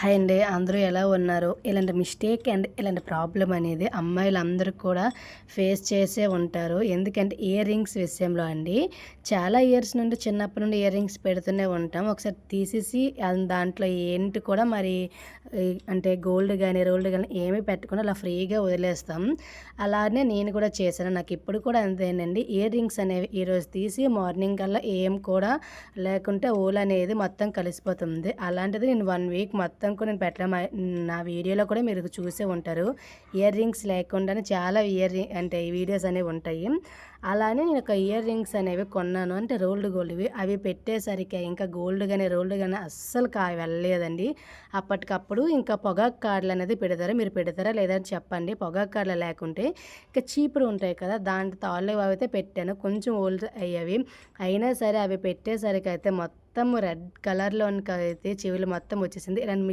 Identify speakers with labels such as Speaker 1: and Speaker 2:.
Speaker 1: Hi అండి అందరూ ఎలా ఉన్నారు? ఇలాంటి మిస్టేక్ అండ్ ఇలాంటి ప్రాబ్లం అనేది అమ్మాయిలందరూ కూడా ఫేస్ చేసే ఉంటారు. ఎందుకంటే ఇయర్ రింగ్స్ విషయంలో అండి చాలా ఇయర్స్ నుండి చిన్నప్పటి నుండి ఇయర్ రింగ్స్ పెడుతూనే ఉంటాం. ఒకసారి తీసేసి దాంట్లో ఏంటి కూడా మరి అంటే గోల్డ్ కానీ రోల్డ్ కానీ ఏమీ పెట్టకుండా అలా ఫ్రీగా వదిలేస్తాం. అలానే నేను కూడా చేశాను. నాకు ఇప్పుడు కూడా అంతేనండి. ఇయర్ రింగ్స్ అనేవి ఈరోజు తీసి మార్నింగ్ కల్లా ఏం కూడా లేకుంటే ఓల్ అనేది మొత్తం కలిసిపోతుంది. అలాంటిది నేను వన్ వీక్ మొత్తం కూడా నేను పెట్టడం నా వీడియోలో కూడా మీరు చూసే ఉంటారు. ఇయర్ రింగ్స్ లేకుండానే చాలా ఇయర్ రింగ్ అంటే వీడియోస్ అనేవి ఉంటాయి. అలానే నేను ఒక ఇయర్ రింగ్స్ అనేవి కొన్నాను. అంటే రోల్డ్ గోల్డ్వి. అవి పెట్టేసరికి ఇంకా గోల్డ్ కానీ రోల్డ్ కానీ అస్సలు కా వెళ్ళలేదండి. అప్పటికప్పుడు ఇంకా పొగాకు కార్డులు అనేది పెడతారా? మీరు పెడతారా? లేదా చెప్పండి. పొగాకు కార్డులు లేకుంటే ఇంకా చీపురు ఉంటాయి కదా దాంట్లో తాళ్ళు అయితే పెట్టాను. కొంచెం ఓల్డ్ అయ్యేవి. అయినా సరే అవి పెట్టేసరికి అయితే మొత్తం రెడ్ కలర్లో అయితే చెవులు మొత్తం వచ్చేసింది.